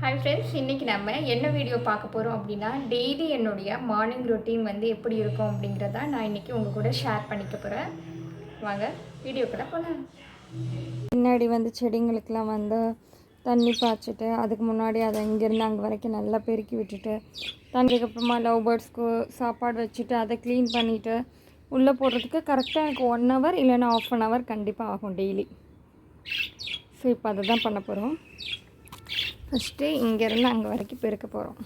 Hi friends இன்றைக்கி நம்ம என்ன வீடியோ பார்க்க போகிறோம் அப்படின்னா டெய்லி என்னுடைய மார்னிங் ரொட்டீன் வந்து எப்படி இருக்கும் அப்படிங்கிறத நான் இன்றைக்கி உங்கள் கூட ஷேர் பண்ணிக்க போகிறேன் வாங்க வீடியோக்குள்ள போகலாம் பின்னாடி வந்து செடிங்களுக்கெலாம் வந்து தண்ணி பாய்ச்சிட்டு அதுக்கு முன்னாடி அதை இங்கேருந்து அங்கே வரைக்கும் நல்லா பெருக்கி விட்டுட்டு தண்ணிக்கு அப்புறமா லவ் பேர்ட்ஸ்க்கு சாப்பாடு வச்சுட்டு அதை க்ளீன் பண்ணிவிட்டு உள்ளே போடுறதுக்கு கரெக்டாக எனக்கு ஒன் ஹவர் இல்லைன்னா ஆஃப் அன் ஹவர் கண்டிப்பாக ஆகும் டெய்லி ஸோ இப்போ அதை தான் பண்ண போகிறோம் ஃபஸ்ட்டு இங்கேருந்து அங்கே வரைக்கும் பெருக்க போகிறோம்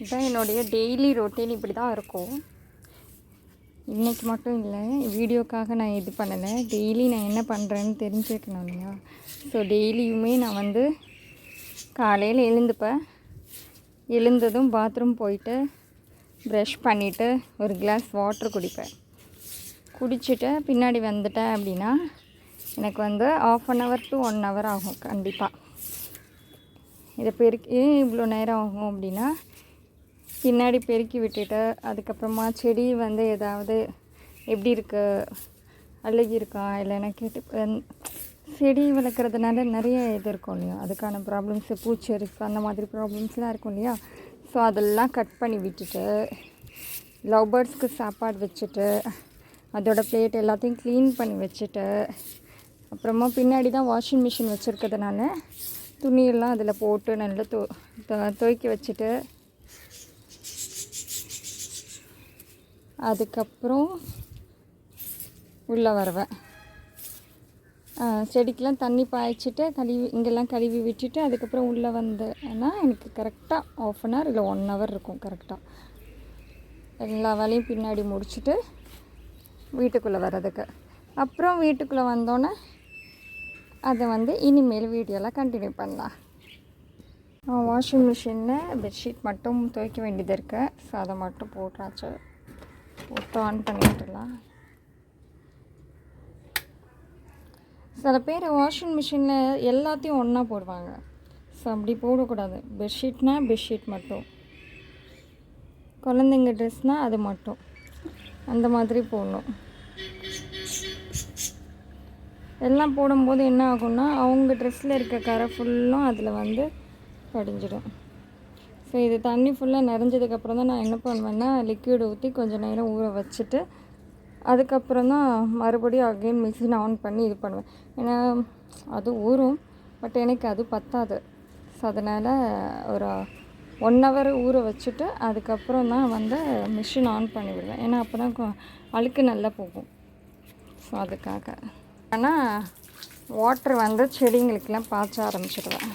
இதுதான் என்னுடைய டெய்லி ரொட்டீன் இப்படி தான் இருக்கும். இன்றைக்கி மட்டும் இல்லை வீடியோக்காக நான் இது பண்ணலை. டெய்லி நான் என்ன பண்ணுறேன்னு தெரிஞ்சுக்கணும் இல்லையா? ஸோ டெய்லியுமே நான் வந்து காலையில் எழுந்துப்பேன். எழுந்ததும் பாத்ரூம் போயிட்டு ப்ரஷ் பண்ணிவிட்டு ஒரு கிளாஸ் வாட்டர் குடிப்பேன். குடிச்சிட்டு பின்னாடி வந்துட்டேன் அப்படின்னா எனக்கு வந்து half an hour to one hour ஆகும் கண்டிப்பாக இதை பெருக்கி ஏன் இவ்வளோ நேரம் ஆகும் அப்படின்னா பின்னாடி பெருக்கி விட்டுட்டு அதுக்கப்புறமா செடி வந்து ஏதாவது எப்படி இருக்கு அழுகி இருக்கா இல்லைன்னா கேட்டு செடி வளர்க்குறதுனால நிறைய இது இருக்கும் இல்லையா? அதுக்கான ப்ராப்ளம்ஸு பூச்சி அந்த மாதிரி ப்ராப்ளம்ஸ்லாம் இருக்கும் இல்லையா? ஸோ அதெல்லாம் கட் பண்ணி விட்டுட்டு லவ் பேர்ட்ஸ்க்கு சாப்பாடு வச்சுட்டு அதோட பிளேட் எல்லாத்தையும் க்ளீன் பண்ணி வச்சுட்டு அப்புறமா பின்னாடி தான் வாஷிங் மிஷின் வச்சுருக்கிறதுனால துணியெல்லாம் அதில் போட்டு நல்லா தோ துவைக்கி வச்சுட்டு அதுக்கப்புறம் உள்ளே வருவேன். செடிக்கெலாம் தண்ணி பாய்ச்சிட்டு கழுவி இங்கெல்லாம் கழுவி விட்டுட்டு அதுக்கப்புறம் உள்ளே வந்தேன்னா எனக்கு கரெக்டாக ஆஃப் அன் ஹவர் இல்லை ஒன் ஹவர் இருக்கும் கரெக்டாக எல்லா வேலையும் பின்னாடி முடிச்சுட்டு வீட்டுக்குள்ளே வர்றதுக்கு. அப்புறம் வீட்டுக்குள்ளே வந்தோன்னே அதை வந்து இனிமேல் வீடியோலாம் கண்டினியூ பண்ணலாம். வாஷிங் மிஷினில் பெட்ஷீட் மட்டும் துவைக்க வேண்டியது இருக்கு. ஸோ அதை மட்டும் போட்டாச்சு. போட்டு ஆன் பண்ணிட்டுலாம் சில பேர் வாஷிங் மிஷினில் எல்லாத்தையும் ஒன்றா போடுவாங்க. ஸோ அப்படி போடக்கூடாது. பெட்ஷீட்னால் பெட்ஷீட் மட்டும். குழந்தைங்க ட்ரெஸ்னால் அது மட்டும். அந்த மாதிரி போடணும். எல்லாம் போடும்போது என்ன ஆகும்னா அவங்க ட்ரெஸ்ஸில் இருக்க கரை ஃபுல்லும் அதில் வந்து படிஞ்சிடும். ஸோ இது தண்ணி ஃபுல்லாக நிறைஞ்சதுக்கப்புறம் தான் நான் என்ன பண்ணுவேன்னா லிக்விட் ஊற்றி கொஞ்சம் நேரம் ஊற வச்சுட்டு அதுக்கப்புறம் தான் மறுபடியும் அகைன் மிஷின் ஆன் பண்ணி இது பண்ணுவேன். ஏன்னா அது ஊறும் பட் எனக்கு அது பத்தாது. ஸோ அதனால் ஒரு ஒன் ஹவர் ஊற வச்சுட்டு அதுக்கப்புறம் தான் வந்து மிஷின் ஆன் பண்ணி விடுவேன். ஏன்னா அப்போ தான் அழுக்கு நல்லா போகும். ஸோ அதுக்காக. ஆனால் வாட்டர் வந்து செடிங்களுக்கெல்லாம் பாய்ச்ச ஆரம்பிச்சிடுவேன்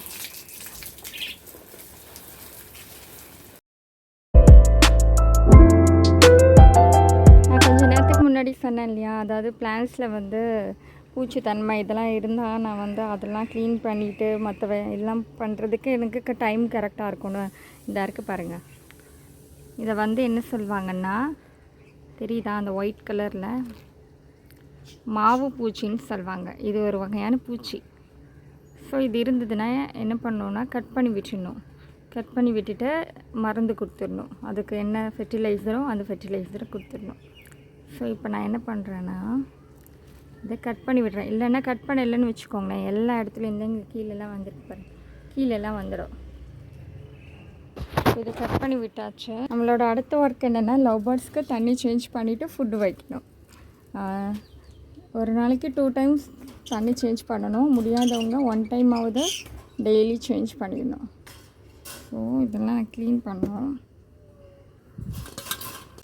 நான் கொஞ்ச நேரத்துக்கு முன்னாடி சொன்னேன் இல்லையா? அதாவது பிளான்ஸில் வந்து பூச்சி தன்மை இதெல்லாம் இருந்தால் நான் வந்து அதெல்லாம் க்ளீன் பண்ணிவிட்டு மற்ற எல்லாம் பண்ணுறதுக்கு எனக்கு டைம் கரெக்டாக இருக்கணும் இதாக இருக்குது பாருங்கள் இதை வந்து என்ன சொல்லுவாங்கன்னா தெரியுதா அந்த ஒயிட் கலரில் மாவு பூச்சின்னு சொல்லுவாங்க. இது ஒரு வகையான பூச்சி. ஸோ இது இருந்ததுன்னா என்ன பண்ணணுன்னா கட் பண்ணி விட்டுடணும். கட் பண்ணி விட்டுட்டு மருந்து கொடுத்துடணும். அதுக்கு என்ன ஃபெர்டிலைசரோ அந்த ஃபெர்டிலைசரை கொடுத்துடணும். ஸோ இப்போ நான் என்ன பண்ணுறேன்னா இதை கட் பண்ணி விடுறேன். இல்லைன்னா கட் பண்ண இல்லைன்னு வச்சுக்கோங்களேன். எல்லா இடத்துலையும் இந்த இங்கே கீழெல்லாம் வந்துருக்கு பாருங்க. கீழெல்லாம் வந்துடும் இதை கட் பண்ணி விட்டாச்சு. நம்மளோட அடுத்த ஒர்க் என்னென்னா லவ் பேர்ட்ஸ்க்கு தண்ணி சேஞ்ச் பண்ணிவிட்டு ஃபுட்டு வைக்கணும். ஒரு நாளைக்கு டூ டைம்ஸ் தண்ணி சேஞ்ச் பண்ணணும். முடியாதவங்க ஒன் டைம் ஆகுது டெய்லி சேஞ்ச் பண்ணிடணும். ஸோ இதெல்லாம் க்ளீன் பண்ணணும்.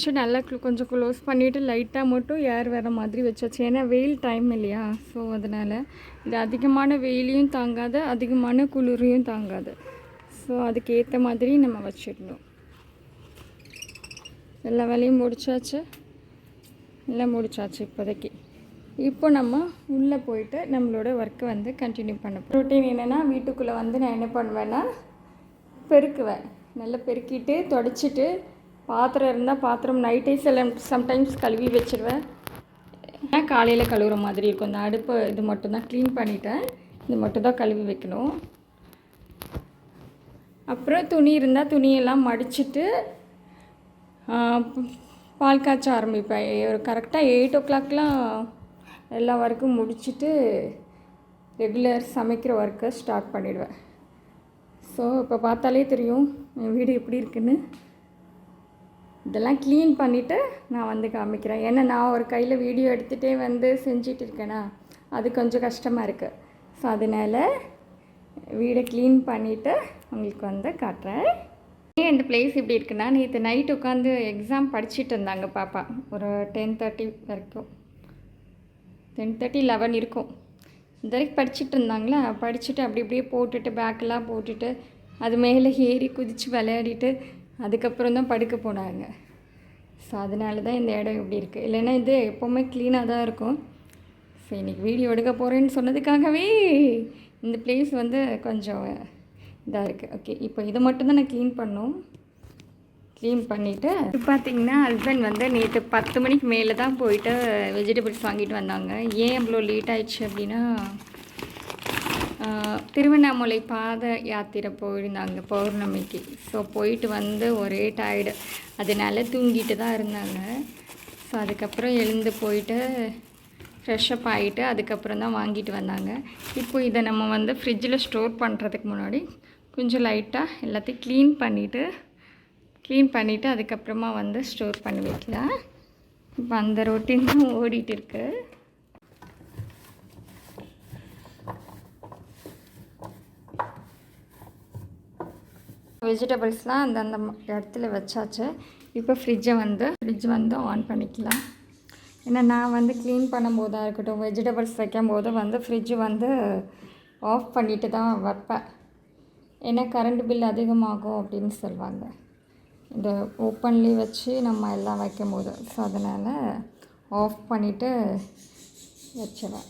கொஞ்சம் நல்லா கொஞ்சம் க்ளோஸ் பண்ணிவிட்டு லைட்டாக மட்டும் ஏர் வர மாதிரி வச்சாச்சு. ஏன்னா வெயில் டைம் இல்லையா? ஸோ அதனால் இது அதிகமான வெயிலையும் தாங்காது அதிகமான குளிரையும் தாங்காது. ஸோ அதுக்கேற்ற மாதிரி நம்ம வச்சிடணும். எல்லா வேலையும் முடிச்சாச்சு? எல்லாம் முடிச்சாச்சு இப்போதைக்கு. இப்போ நம்ம உள்ளே போயிட்டு நம்மளோட ஒர்க்கை வந்து கண்டினியூ பண்ண ரொட்டீன் என்னென்னா வீட்டுக்குள்ளே வந்து நான் என்ன பண்ணுவேன்னா பெருக்குவேன். நல்லா பெருக்கிட்டு தொடச்சிட்டு பாத்திரம் இருந்தால் பாத்திரம். நைட்டே சில சம்டைம்ஸ் கழுவி வச்சிருவேன். ஏன் காலையில் கழுவுற மாதிரி இருக்கும். இந்த அடுப்பு இது மட்டும்தான் க்ளீன் பண்ணிட்டேன். இது மட்டும் தான் கழுவி வைக்கணும். அப்புறம் துணி இருந்தால் துணியெல்லாம் மடிச்சிட்டு பால் காய்ச்ச ஆரம்பிப்பேன். ஒரு கரெக்டாக எயிட் ஓ கிளாக்லாம் எல்லா ஒர்க்கும் முடிச்சுட்டு ரெகுலர் சமைக்கிற ஒர்க்கை ஸ்டார்ட் பண்ணிடுவேன். ஸோ இப்போ பார்த்தாலே தெரியும் என் வீடு எப்படி இருக்குன்னு. இதெல்லாம் க்ளீன் பண்ணிவிட்டு நான் வந்து காமிக்கிறேன். ஏன்னா நான் ஒரு கையில் வீடியோ எடுத்துகிட்டே வந்து செஞ்சிட்டு இருக்கேனா அது கொஞ்சம் கஷ்டமாக இருக்குது ஸோ அதனால் வீடை க்ளீன் பண்ணிவிட்டு உங்களுக்கு வந்து காட்டுறேன். ஏன் இந்த பிளேஸ் இப்படி இருக்குன்னா நேற்று நைட் உட்காந்து எக்ஸாம் படிச்சுட்டு இருந்தாங்க பாப்பா. ஒரு டென் தேர்ட்டி வரைக்கும். டென் தேர்ட்டி லெவன் இருக்கும். இந்த வரைக்கும் படிச்சுட்டு இருந்தாங்களா? படிச்சுட்டு அப்படி இப்படியே போட்டுட்டு பேக்கெல்லாம் போட்டுட்டு அது மேலே ஏறி குதித்து விளையாடிட்டு அதுக்கப்புறம் தான் படுக்க போனாங்க. ஸோ அதனால தான் இந்த இடம் இப்படி இருக்குது இல்லைன்னா இது எப்போவுமே க்ளீனாக தான் இருக்கும். ஸோ இன்றைக்கி வீடியோ எடுக்க போகிறேன்னு சொன்னதுக்காகவே இந்த பிளேஸ் வந்து கொஞ்சம் இதாக இருக்குது ஓகே இப்போ இதை மட்டும் தான் நான் க்ளீன் பண்ணோம். க்ளீன் பண்ணிவிட்டு பார்த்தீங்கன்னா ஹஸ்பண்ட் வந்து நேற்று பத்து மணிக்கு மேலே தான் போயிட்டு வெஜிடபிள்ஸ் வாங்கிட்டு வந்தாங்க. ஏன் இவ்வளோ லேட் ஆயிடுச்சு அப்படின்னா திருவண்ணாமலை பாத யாத்திரை போயிருந்தாங்க பௌர்ணமிக்கு. ஸோ போயிட்டு வந்து ஒரே டயர்டு அதனால தூங்கிட்டு தான் இருந்தாங்க. ஸோ அதுக்கப்புறம் எழுந்து போயிட்டு ஃப்ரெஷ்அப் ஆகிட்டு அதுக்கப்புறம் தான் வாங்கிட்டு வந்தாங்க. இப்போ இதை நம்ம வந்து ஃப்ரிட்ஜில் ஸ்டோர் பண்ணுறதுக்கு முன்னாடி கொஞ்சம் லைட்டாக எல்லாத்தையும் க்ளீன் பண்ணிவிட்டு க்ளீன் பண்ணிவிட்டு அதுக்கப்புறமா வந்து ஸ்டோர் பண்ணி வைக்கலாம். இப்போ அந்த ரொட்டீன் தான் ஓடிட்டு இருக்குது வெஜிடபிள்ஸ்லாம் அந்தந்த இடத்துல வச்சாச்சு. இப்போ ஃப்ரிட்ஜை வந்து ஃப்ரிட்ஜ் வந்து ஆன் பண்ணிக்கலாம். ஏன்னா நான் வந்து க்ளீன் பண்ணும்போதாக இருக்கட்டும் வெஜிடபிள்ஸ் வைக்கும்போது வந்து ஃப்ரிட்ஜ் வந்து ஆஃப் பண்ணிட்டு தான் வைப்பேன். ஏன்னா கரண்ட் பில் அதிகமாகும் அப்படின்னு சொல்லுவாங்க. இந்த ஓப்பன்லேயே வச்சு நம்ம எல்லாம் வைக்கும் போது ஸோ அதனால் ஆஃப் பண்ணிவிட்டு வச்சிடுவேன்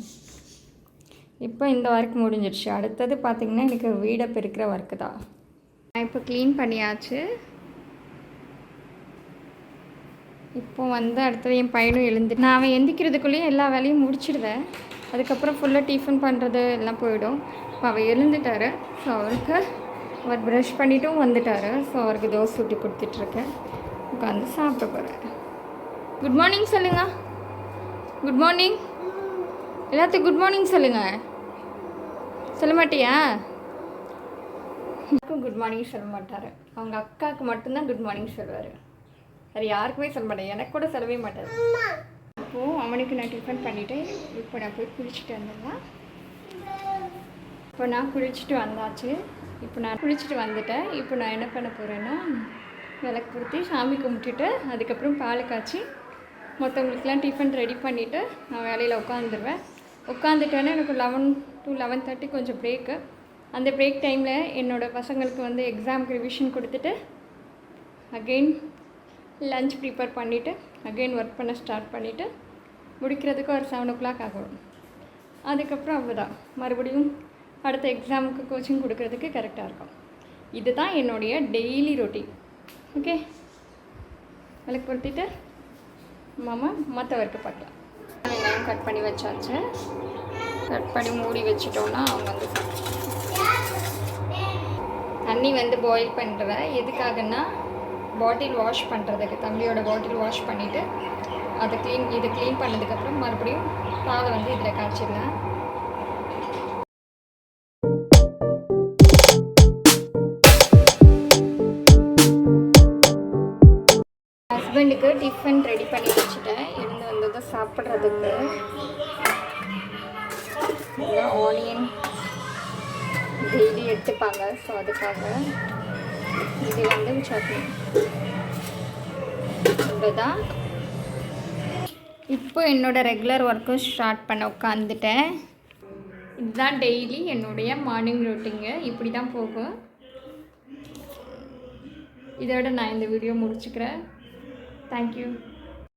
இப்போ இந்த ஒர்க் முடிஞ்சிடுச்சு. அடுத்தது பார்த்திங்கன்னா எனக்கு வீடை பெருக்கிற ஒர்க்கு தான். இப்போ க்ளீன் பண்ணியாச்சு. இப்போ வந்து அடுத்தது என் பையனும் எழுந்து நான் அவன் எந்திக்கிறதுக்குள்ளேயும் எல்லா வேலையும் முடிச்சிடுவேன். அதுக்கப்புறம் ஃபுல்லாக டிஃபன் பண்ணுறது எல்லாம் போயிடும். இப்போ அவன் எழுந்துட்டாரு. ஸோ அவருக்கு அவர் ப்ரஷ் பண்ணிட்டும் வந்துட்டாரு. ஸோ அவருக்கு தோசை ஊட்டி கொடுத்துட்ருக்கேன். உட்காந்து சாப்பிட போகிறேன் குட் மார்னிங் சொல்லுங்க. குட் மார்னிங் எல்லாத்துக்கும் குட் மார்னிங் சொல்லுங்கள் சொல்ல மாட்டியா? எனக்கும் குட் மார்னிங் சொல்ல மாட்டார். அவங்க அக்காவுக்கு மட்டும்தான் குட் மார்னிங் சொல்லுவார். அது யாருக்குமே சொல்ல மாட்டேன் எனக்கு கூட சொல்லவே மாட்டார். அப்போது அவனுக்கு நான் டிஃபன் பண்ணிவிட்டு இப்போ நான் போய் குளிச்சுட்டு வந்துடலாம். இப்போ நான் குளிச்சுட்டு வந்தாச்சு. இப்போ நான் குளிச்சுட்டு வந்துட்டேன். இப்போ நான் என்ன பண்ண போகிறேன்னா விளக்கு பொருத்தி சாமி கும்பிட்டுட்டு அதுக்கப்புறம் பால் காய்ச்சி மற்றவங்களுக்குலாம் டிஃபன் ரெடி பண்ணிவிட்டு நான் வேலையில் உட்காந்துருவேன். உட்காந்துட்டேன்னா எனக்கு லெவன் டு லெவன் தேர்ட்டி கொஞ்சம் பிரேக்கு அந்த பிரேக் டைமில் என்னோடய பசங்களுக்கு வந்து எக்ஸாமுக்கு ரிவிஷன் கொடுத்துட்டு அகெயின் லஞ்ச் ப்ரிப்பேர் பண்ணிவிட்டு அகெயின் ஒர்க் பண்ண ஸ்டார்ட் பண்ணிவிட்டு முடிக்கிறதுக்கு ஒரு செவன் ஓ கிளாக் ஆகும். அதுக்கப்புறம் அவ்வளோதான் மறுபடியும் அடுத்த எக்ஸாமுக்கு கோச்சிங் கொடுக்கறதுக்கு கரெக்டாக இருக்கும். இதுதான் என்னுடைய டெய்லி ரொட்டீன் ஓகே விளக்கு பொருத்திட்டு மாமா மற்ற ஒர்க்கு பார்க்கலாம். வெங்காயம் கட் பண்ணி வச்சாச்சு. கட் பண்ணி மூடி வச்சிட்டோன்னா அவங்க வந்து தண்ணி வந்து பாயில் பண்ணுறேன் எதுக்காகன்னா பாட்டில் வாஷ் பண்ணுறதுக்கு தம்பியோட பாட்டில் வாஷ் பண்ணிவிட்டு அதை க்ளீன் இதை க்ளீன் பண்ணதுக்கப்புறம் மறுபடியும் பாலை வந்து இதில் காய்ச்சிடலாம். ஹஸ்பண்டுக்கு டிஃபன் ரெடி பண்ணி வச்சுட்டேன். இருந்து வந்ததை சாப்பிட்றதுக்கு. ஆனியன் டெய்லி எடுத்துப்பாங்க. ஸோ அதுக்காக இது வந்து சட்னி. இவ்வளோதான் இப்போ என்னோட ரெகுலர் ஒர்க்கும் ஸ்டார்ட் பண்ண உட்காந்துட்டேன் இதுதான் டெய்லி என்னுடைய மார்னிங் ரொட்டீங்க இப்படி தான் போகும். இதோட நான் இந்த வீடியோ முடிச்சுக்கிறேன். தேங்க்யூ